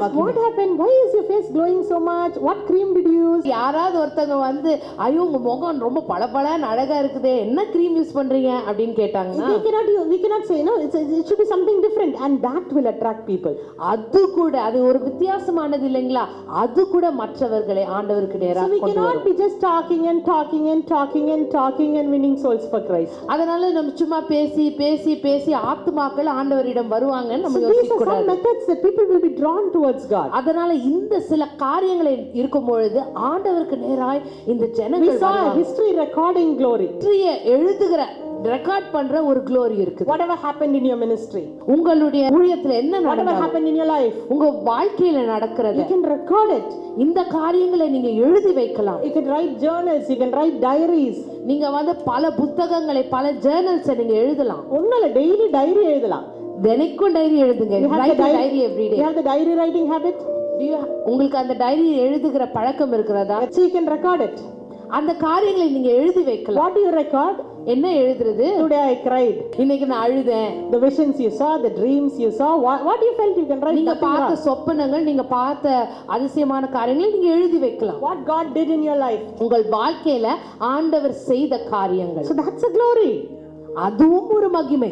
happened? Why is your face glowing so much? What cream did you use? யாராவது ஒருத்தங்க வந்து ஐயோ உங்க முகம் ரொம்ப பளபளன்னு அழகா இருக்குதே என்ன க்ரீம் யூஸ் பண்றீங்க அப்படின்னு கேட்டாங்கன்னா We cannot, we cannot say, no, it's, it should be something different. And that will attract people. அது கூட அது ஒரு வித்தியாசமானது இல்லைங்களா அது கூட மற்றவர்களை ஆண்டவருக்கு So நேராக we cannot வரும் be just talking and talking and talking and talking and winning souls for Christ. அதனால நம்ம சும்மா பேசி பேசி பேசி ஆத்துமாக்கள் ஆண்டவரிடம் வருவாங்கன்னு நம்ம So these யோசிக்க are some கூடாது methods that people will be drawn towards God. அதனால இந்த சில காரியங்களை இருக்கும் பொழுது ஆண்டவருக்கு நேராய் இந்த We ஜனங்கள் saw a history recording glory. வெற்றியை எழுதுகிற ரெக்கார்ட் பண்ற ஒரு க்ளோரி இருக்குது Whatever happened in your ministry, உங்களுடைய ஊழியத்துல என்ன whatever நடந்தது happened in your life, உங்க வாழ்க்கையில நடக்கிறது you can record it. இந்த காரியங்களை நீங்க எழுதி வைக்கலாம் You can write journals, you can write diaries. நீங்க வந்து பல புத்தகங்களை பல ஜேர்னல்ஸை நீங்க எழுதலாம் ஒன்னால டெய்லி டைரி எழுதலாம் தினைக்கும் டைரி எழுதுங்க write diary everyday You have the diary writing habit, உங்களுக்கு அந்த டைரி எழுதுகிற பழக்கம் இருக்கிறதா you can record it. அந்த காரியங்களை நீங்க எழுதி வைக்கலாம் do you record? என்ன எழுதுறது Today I cried. இன்னைக்கு நான் அழுதேன் visions you saw, the dreams you saw, what, what you felt, you can write நீங்க பார்த்த. சொப்பனங்கள் நீங்க பார்த்த அதிசயமான காரியங்களை நீங்க எழுதி வைக்கலாம் What God did in your life. உங்கள் வாழ்க்கையில ஆண்டவர் செய்த காரியங்கள் So that's a glory. அதுவும் ஒரு மகிமை